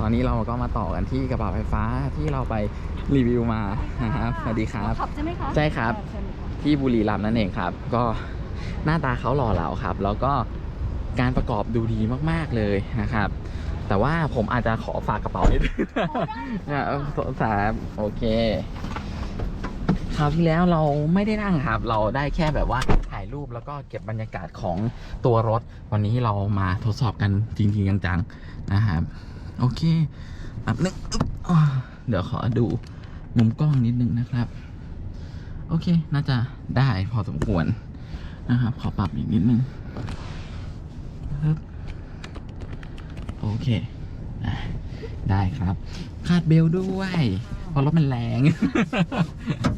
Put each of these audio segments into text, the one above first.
ตอนนี้เราก็มาต่อกันที่กระบะไฟฟ้าที่เราไปรีวิวมานะครับสวัสดีครับขับใช่ไหมคะใช่ครับเชิญค่ะที่บุรีรัมย์นั่นเองครับ ก็หน้าตาเขาหล่อเหลาครับ แล้วก็การประกอบดูดีมากๆเลยนะครับ แต่ว่าผมอาจจะขอฝากกระเป๋านิดนึงนะสามโอเคคราวที่แล้วเราไม่ได้นั่งครับ เราได้แค่แบบว่าถ่ายรูปแล้วก็เก็บบรรยากาศของตัวรถ วันนี้เรามาทดสอบกันจริงๆจังๆนะครับ โอเคแบบนึงอึ๊บอ่าเดี๋ยวขอดูมุมกล้องนิดนึงนะครับ โอเค น่าจะได้พอสมควรนะครับ ขอปรับอีกนิดนึงปึ๊บโอเคอะได้ครับ คาดเบลต์ด้วยเพราะรถมันแรง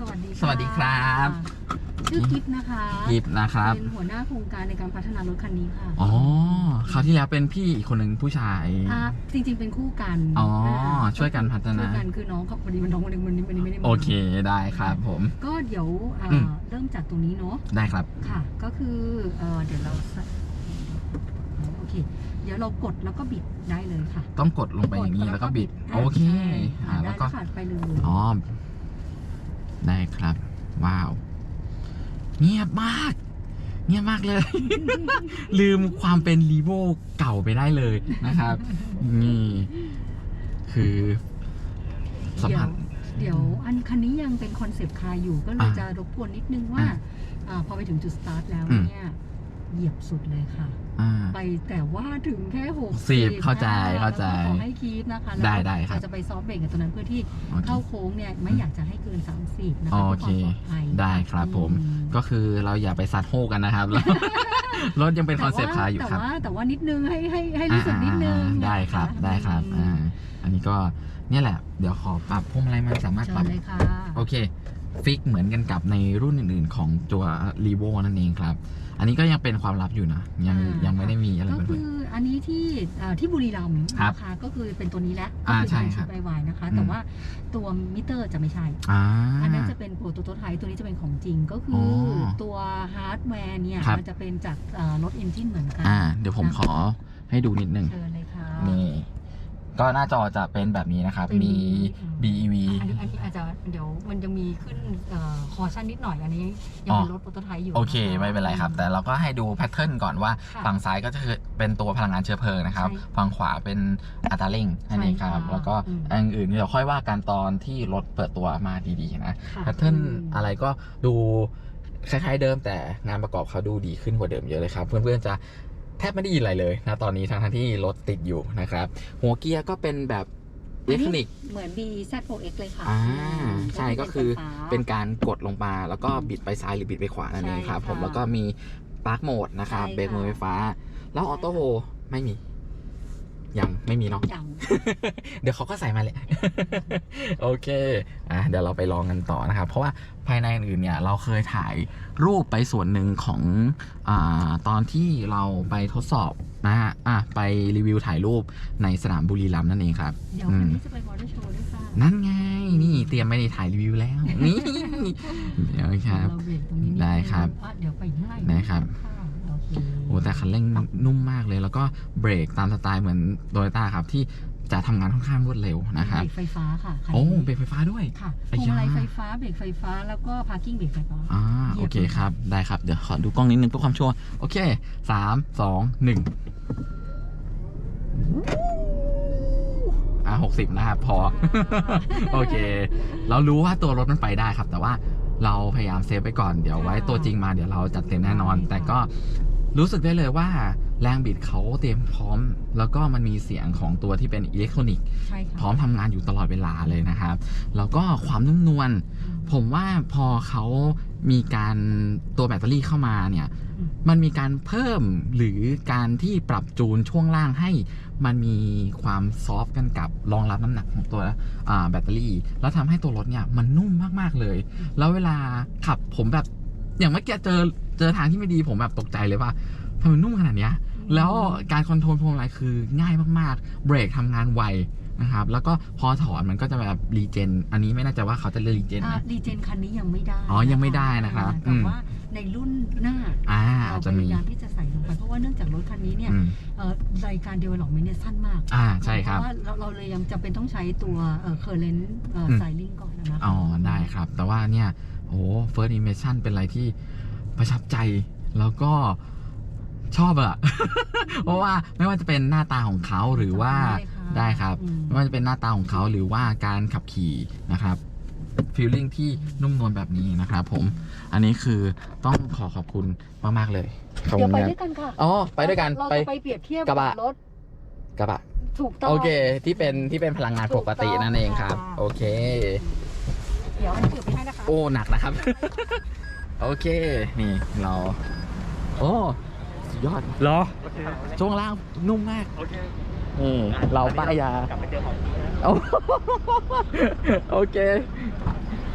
สวัสดีะสวัสดีครับ ชื่อกิฟต์นะคะกิฟนะครับเป็นหัวหน้าโครงการในการพัฒนารถคันนี้ค่ะอ๋อคราวที่แล้วเป็นพี่อีกคนหนึ่งผู้ชายอ่าจริง ๆ เป็นคู่กันอ๋อาช่วยกันพัฒนาช่วยกันคือน้องเขาพอดีมันน้องวันนี้วันนี้วันนี้ไม่ได้มาโอเคได้ครับผม ก็เดี๋ยวอ่าอืมเริ่มจากตรงนี้เนาะได้ครับค่ะ ก็คือเอ่อเดี๋ยวเราใส่โอเคเดี๋ยวเรากดแล้วก็บิดได้เลยค่ะ ต้องกดลงไปอย่างนี้แล้วก็บิดอ่าโอเคใช่อ่าได้แล้วแล้ก็วค่ะไปเลยอ๋อได้ครับ ว้าว เงียบมาก เงียบมากเลย ลืมความเป็นรีโวเก่าไปได้เลยนะครับ นี่ คือสัมผัส เดี๋ยวอันคันนี้ยังเป็นคอนเซปต์คาร์อยู่ก็เลยอ่าจะรบกวนนิดนึงว่าอ่าอ่าพอไปถึงจุดสตาร์ทแล้วอืมเนี่ย เหยียบสุดเลยค่ะ อ่า ไปแต่ว่าถึงแค่หกสิบเข้าใจเข้าใจขอให้คีดนะคะได้แล้วได้ครับเราจะไปซอฟต์เบรกกับตัวนั้นเพื่อที่โอเค เข้าโค้งเนี่ยไม่อยากจะให้เกิน 30 นะคะโอเพื่อเคความปลอดภัยได้ครับผม อืก็คือเราอย่าไปซัดโฮกันนะครับแล้วรถยังเป็นคอนเซปต์คาร์อยู่ครับแต่ว่าแต่ว่านิดนึงให้ให้ให้รู้สึกนิดนึงอ่าได้ครับนะะได้ครับอือ่ามอันนี้ก็เนี่ยแหละ เดี๋ยวขอปรับพวงมาลัยมันสามารถเชิปรับญเลยค่ะ โอเค ฟิกเหมือนกันกับในรุ่นอื่น ๆ ของตัว r e v o นั่นเองครับ อันนี้ก็ยังเป็นความลับอยู่นะ ยังอ่ายั ยังไม่ได้มีอะไรก็เปิดเผคืย ออันนี้ที่เอ่อที่บุรีรัมย์ครับนะคะก็คือเป็นตัวนี้แหละก็อ่าคือใช่เป็นครัชุบดไวๆนะคะอืมแต่ว่าตัวมิเตอร์จะไม่ใช่ อ่า อันนั้นจะเป็นโปรโตโตไทป์ตัวนี้จะเป็นของจริงก็คือออตัวฮาร์ดแวร์เนี่ย ครับ มันจะเป็นจากเอ่อรถเอนจินเหมือนกันอ่า เดี๋ยวผมขอให้ดูนิดนึง เชิญเลยค่ะ นี่ ก็หน้าจอจะเป็นแบบนี้นะครับ เป็นมีอืม BEV อันนี้อันนี้อาจจะเดี๋ยวมันยังมีขึ้นคอชั่นนิดหน่อยอันนี้ยังเป็นรถโปรโตไทป์อยู่โอเคะะ ไม่เป็นไรครับ แต่เราก็ให้ดูแพทเทิร์นก่อนว่าค่ะฝั่งซ้ายก็จะคือเป็นตัวพลังงานเชื้อเพลิงนะครับ ใช่ฝั่งขวาเป็นอัตราเร่งนั่นเองครับ ใช่ค่ะแล้วก็อืม อันอื่นเดี๋ยวค่อยว่ากันตอนที่รถเปิดตัวมาดีๆนะ ค่ะ แพทเทิร์นอืมอะไรก็ดูคล้ายๆเดิมแต่งานประกอบเขาดูดีขึ้นกว่าเดิมเยอะเลยครับ เพื่อนๆจะ แทบไม่ได้ยินอะไรเลยนะตอนนี้ทั้งๆที่รถติดอยู่นะครับ หัวเกียร์ก็เป็นแบบอิเล็กทรอนิกส์เหมือน B Z4X เลยค่ะอ่าอืมใช่ก็คือไฟฟ้าเป็นการกดลงมาแล้วก็บิดไปซ้ายหรือบิดไปขวานั่นเองครับใช่ค่ะผมแล้วก็มีปาร์คโหมดนะครับใช่ค่ะเบรกมือไฟฟ้า แล้วออโต้โฮไม่มี ยังไม่มีเนาะอย่างเดี๋ยวเขาก็ใส่มาแหละ โอเค อะเดี๋ยวเราไปลองกันต่อนะครับ เพราะว่าภายในอื่นเนี่ยเราเคยถ่ายรูปไปส่วนหนึ่งของอาตอนที่เราไปทดสอบนะฮะ อะไปรีวิวถ่ายรูปในสนามบุรีรัมย์นั่นเองครับ เดี๋ยวอืวันม นี้จะไปมอเตอร์โชว์ด้วยค่ะนั่นไง นี่เตรียมไม่ได้ถ่ายรีวิวแล้ว นี่ เดี๋ยวครับ เราเบรกตรงนี้นินึงได้ครับ อะเดี๋ยวไปข้างในได้ครับ ค่ะ โอเคโอ้แต่คันเร่งนุ่มมากเลย แล้วก็เบรกตามสไตล์เหมือนโตโยต้าครับที่จะทำงานค่อนข้างรวดเร็วนะครับเบรกไฟฟ้าค่ะคันโอ้นี้เบรกไฟฟ้าด้วย ค่ะพไอ้วงยามาลัยไฟฟ้าเบรกไฟฟ้าแล้วก็พาร์กิ้งเบรกไฟฟ้า อ่าเหยีโอยบเคครับ ได้ครับ เดี๋ยวขอดูกล้องนิดนึงเพื่อความชัวร์โอเคสามสองหนึ่งอ่าหกสิบนะครับ พอ โอเค เรารู้ว่าตัวรถมันไปได้ครับ แต่ว่าเราพยายามเซฟไปก่อนเดี๋ยวไว้ตัวจริงมาเดี๋ยวเราจัดเต็มแน่นอน แต่ก็ รู้สึกได้เลยว่าแรงบิดเขาเตรียมพร้อม แล้วก็มันมีเสียงของตัวที่เป็นอิเล็กทรอนิกส์ใช่ค่ะพร้อมทำงานอยู่ตลอดเวลาเลยนะครับ แล้วก็ความนุ่มนวลผมว่าพอเขามีการตัวแบตเตอรี่เข้ามาเนี่ยอืมมันมีการเพิ่มหรือการที่ปรับจูนช่วงล่างให้มันมีความซอฟต์กันกับรองรับน้ำหนักของตัวอ่าแบตเตอรี่ แล้วทำให้ตัวรถเนี่ยมันนุ่มมากๆเลย แล้วเวลาขับผมแบบ อย่างเมื่อกี้เจอเจอทางที่ไม่ดีผมแบบตกใจเลยว่าทำไมมันนุ่มขนาดเนี้ย แล้วการคอนโทรลพวงมาลัยคือง่ายมากๆ เบรกทำงานไวนะครับ แล้วก็พอถอนมันก็จะแบบรีเจน อันนี้ไม่แน่ใจว่าเขาจะเรียกรีเจนไหมอะรีเจนคันนี้ยังไม่ได้ อ๋อ ยังไม่ได้นะครับอ่าอืแต่มว่าในรุ่นหน้าอ่าเราอาจพจะมียายามที่จะใส่ลงไป เพราะว่าเนื่องจากรถคันนี้เนี่ยอืมเอ่อรายการ development เนี่ยสั้นมาก อ่า ใช่ครับเพราะว่าเราเราเลยยังจำเป็นต้องใช้ตัวเอ่อ current เอ่ออืม styling ก่อนนะคะอ๋อ ได้ครับ แต่ว่าเนี่ย โอ้ first impression เป็นอะไรที่ประทับใจ แล้วก็ชอบอะ เพราะว่าไม่ว่าจะเป็นหน้าตาของเขาหรือว่าได้ครับอืมไม่ว่าจะเป็นหน้าตาของเขาหรือว่าการขับขี่นะครับฟีลลิ่งที่นุ่มนวลแบบนี้นะครับผม อันนี้คือต้องขอขอบคุณมากๆเลยขอบเดี๋ยวคุณไปครับด้วยกันค่ะอ๋อไปด้วยกันเราไปจะไปเปรียบเทียบกระบะรถกระบะถูกต้องโอเค ที่เป็นที่เป็นพลังงานปกตินั่นเองครับถูกต้องโอเค เดี๋ยวอันนี้เก็บไปให้นะคะ โอ้หนักนะครับ โอเคนี่เรา โอ้สุดยอดเหรอ ช่วงล่างนุ่มมากโอเคนี่เราป้ายยา กลับไปเจอของจริงนะโอ้โอเค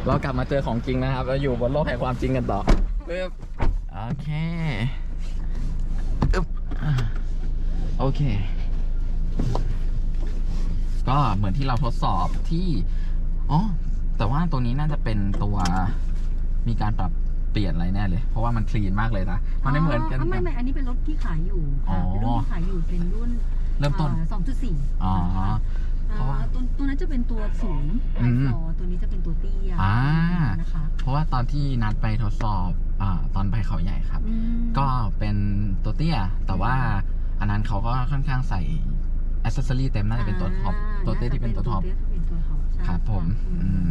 เรากลับมาเจอของจริงนะครับ เราอยู่บนโลกแห่งความจริงกันต่อปึ๊บโอเคอึ๊บอ่าโอเค ก็เหมือนที่เราทดสอบที่ อ๋อ แต่ว่าตัวนี้น่าจะเป็นตัวมีการปรับเปลี่ยนอะไรแน่เลย เพราะว่ามันคลีนมากเลยนะมันไม่เหมือนกันไม่กับไม่อันนี้เป็นรถที่ขายอยู่อ๋อค่ะเป็นรุ่นที่ขายอยู่เป็นรุ่นเริ่มต้นสองจุดสี่อ๋อเพราะว่าตัวตัวนั้นจะเป็นตัวสูงอืไฮมฟลอร์ตัวนี้จะเป็นตัวเตี้ยอ่านะคะเพราะว่าตอนที่นัดไปทดสอบอาตอนไปเขาใหญ่ครับอืมก็เป็นตัวเตี้ย แต่ว่าอันนั้นเขาก็ค่อนข้างใส่อ c เซสซอรี่เต็มน่าจะเป็นตัวท็อปาตัวเตี้ยที่เป็นตัวท็อป ใช่ครับผมอือืม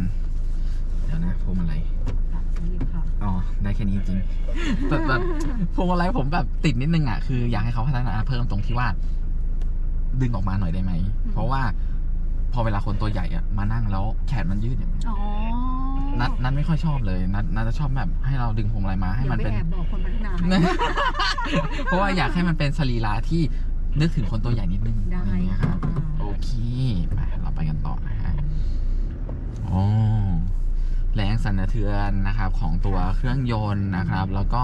เดี๋ยวนะพวงมาลัยค่ะนี่ค่ะอ๋อได้แค่นี้จริงๆแต่แต่พวงมาลัยผมแบบติดนิดนึงอะคืออยากให้เขาพัฒนาเพิ่มตรงที่ว่า ดึงออกมาหน่อยได้ไหม เพราะว่าพอเวลาคนตัวใหญ่อะมานั่งแล้วแขนมันยืดเนี่ยอ๋อนัดนัดไม่ค่อยชอบเลยนัดนัดจะชอบแบบให้เราดึงพวงมาลัยมาให้เดี๋ยวมันไปเป็นแอบบอกคนพัฒนาให้ เพราะว่าอยากให้มันเป็นสรีระที่นึกถึงคนตัวใหญ่นิดนึงได้อะไรอย่างเงี้ยครับ ค่ะ โอเคไปเราไปกันต่อนะฮะโอ้แรง สั่นสะเทือนนะครับของตัวเครื่องยนต์นะครับ แล้วก็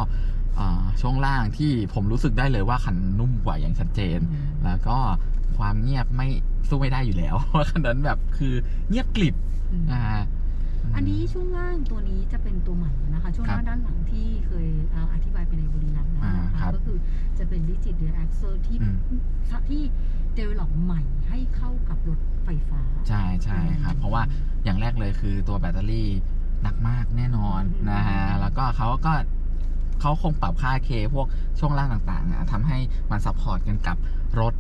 อ่าช่วงล่างที่ผมรู้สึกได้เลยว่าคันนุ่มกว่าอย่างชัดเจนอืมแล้วก็ความเงียบไม่สู้ไม่ได้อยู่แล้วเพราะคันนั้นแบบคือเงียบกลิบอืมนะฮะอันนี้ช่วงล่างตัวนี้จะเป็นตัวใหม่นะคะ ช่วงครับล่างด้านหลังที่เคยเอ่ออธิบายไปในบุรีรัมย์แล้วอ่านะครัคะบก็คือจะเป็นดิจิตเด a แอ x เซอร์ที่อืมที่เดเวล็อปใหม่ให้เข้ากับรถไฟฟ้า ใช่ใช่ครับอืมเพราะว่าอย่างแรกเลยคือตัวแบตเตอรี่ หนักมากแน่นอนอืมนะฮะแล้วก็เขาก็เขาคงปรับค่าเคพวกช่วงล่างต่างๆอะทำให้มันซัพพอร์ตกันกับรถ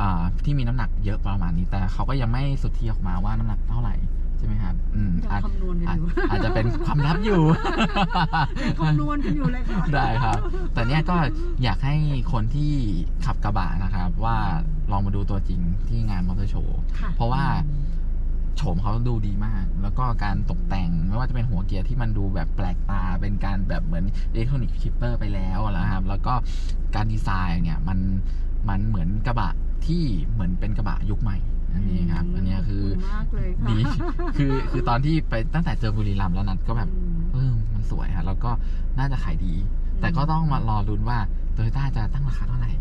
อ่าที่มีน้ำหนักเยอะประมาณนี้ แต่เขาก็ยังไม่สุดที่ออกมาว่าน้ำหนักเท่าไหร่ใช่ไหมครับอืมยังอาจคำนวณกันอาจอยู่อาจจะเป็นความลับอยู่ยังคำนวณกันอยู่เลยค่ะได้ครับ แต่เนี้ยก็อยากให้คนที่ขับกระบะนะครับ ว่าลองมาดูตัวจริงที่งานมอเตอร์โชว์ค่เพราะว่าโฉ มเขาดูดีมาก แล้วก็การตกแต่งไม่ว่าจะเป็นหัวเกียร์ที่มันดูแบบแปลกตา เป็นการแบบเหมือนอิเล็กทรอนิกส์ชิปเปอร์ไปแล้วนะครับ แล้วก็การดีไซน์เนี่ยมันมันเหมือนกระบะที่เหมือนเป็นกระบะยุคใหม่อันนี้ครับ อันเนี้ยคือขบณมากเลยค่ะดีคือคือตอนที่ไปตั้งแต่เจอบุรีรัมย์แล้วนัดก็แบบอืมเออมันสวยฮะแล้วก็น่าจะขายดี แต่ก็ต้องมารอลุ้นว่าโตโยต้าจะตั้งราคาเท่าไหร่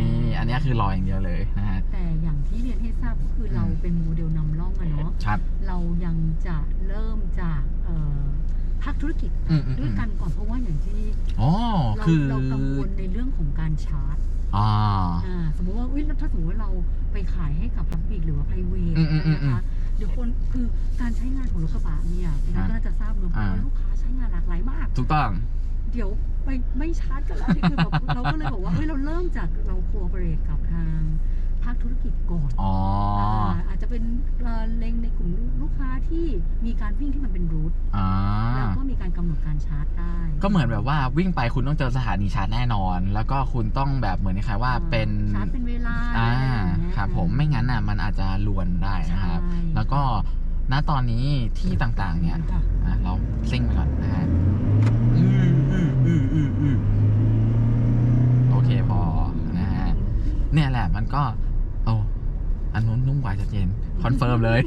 นี่อันเนี้ยคือรออย่างเดียวเลยนะฮะ แต่อย่างที่เรียนให้ทราบก็คือเราอืมเป็นโมเดลนำร่องอะเนาะครับเรายังจะเริ่มจากเอ่อภาคธุรกิจอืมอืมด้อืวยมกันก่อนเพราะว่าอย่างที่อ๋อเราคือเรากังวลในเรื่องของการชาร์จอ่าอ่าสมมติว่าอุ๊ยแล้วถ้าสมมติว่าเราไปขายให้กับพับบิกหรือว่าไพรเวทอืมอืมอืมนะคะเดี๋ยวคนคือการใช้งานของรถกระบะเนี่ยพี่นัทอ่าก็น่าจะทราบเนอะเพราะว่าอ่าลูกค้าใช้งานหลากหลายมาก ถูกต้อง เดี๋ยวไปไม่ชาร์จกันแล้วนี่คือแบบเราก็เลยบอกว่าเฮ้ยเราเริ่มจากเราโคเปเรทกับทางภาคธุรกิจก่อนอ๋อาอาจจะเป็นเอ่อเล็งในกลุ่มลูกค้าที่มีการวิ่งที่มันเป็นรูทอ่าแล้วก็มีการกำหนดการชาร์จได้ก็เหมือนแบบว่าวิ่งไปคุณต้องเจอสถานีชาร์จแน่นอน แล้วก็คุณต้องแบบเหมือนคล้ายๆว่าเป็น ชาร์จเป็นเวลาอ่าอะไรอย่างเงี้ย ครับผมไม่งั้นน่ะมันอาจจะลวนได้นะครับ ใช่ แล้วก็ณตอนนี้ที่ต่างๆเนี่ยค่ะอะเราซิ่งไปก่อนนะฮะอืม อืมอืมอืมอืมโอเคพอนะฮะเนี่ยแหละมันก็โอ้อันนู้นนุ่มกว่าชัดเจนคอนเฟิร์มเลย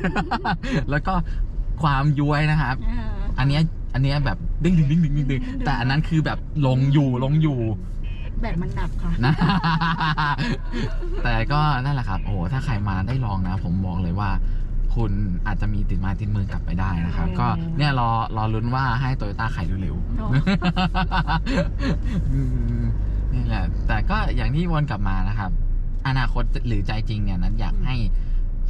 แล้วก็ความย้วยนะครับอ่าอันเนี้ยอันเนี้ยแบบดึงดึงดึงดึงดึงดึงแต่อันนั้นคือแบบลงอยู่ลงอยู่ แบตมันหนักค่ะ นะ แต่ก็นั่นแหละครับ โอ้โหถ้าใครมาได้ลองนะ ผมบอกเลยว่า คุณอาจจะมีติดไม้ติดมือกลับไปได้นะครับ ก็เนี่ยรอรอลุ้นว่าให้โตโยต้าขายเร็วเนอะๆอืมนี่แหละแต่แต่ก็อย่างที่วนกลับมานะครับ อนาคตหรือใจจริงเนี่ยนั้นอยากให้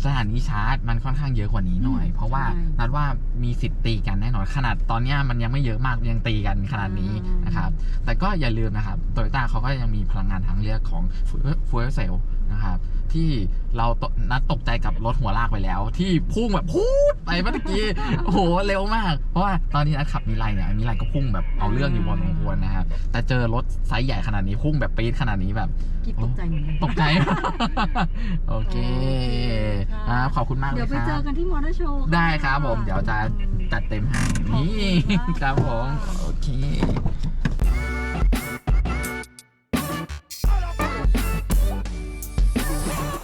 สถานีชาร์จมันค่อนข้างเยอะกว่านี้หน่อยอืมเพราะว่าใช่นัดว่ามีสิทธิ์ตีกันแน่นอนขนาดตอนเนี้ยมันยังไม่เยอะมากยังตีกันขนาดนี้อ่านนะครับ แต่ก็อย่าลืมนะครับโตโยต้าเขาก็ยังมีพลังงานทางเลือกของฟูเอลเซลนะครับ ที่เราตนัดตกใจกับรถหัวลากไปแล้ว ที่พุ่งแบบพูดไปเมื่อกี้โอ้โหเร็วมาก เพราะว่าตอนที่นัดขับมีไลเนี่ยมีไลก็พุ่งแบบเอาเรื่องอยู่พอสมควรนะครับแต่เจอรถไซส์ใหญ่ขนาดนี้พุ่งแบบปี๊ดขนาดนี้แบบกิ๊บตกใจเหมือนกันตกใจโอเคค่ะอ่าขอบคุณมากเลเดี๋ยวยไปคเจรัอบกันที่มอเตอร์โชว์ได้ครับผมเดี๋ยวจะจัดเต็มให้ขอบคุณนี่มากครับผมโอเค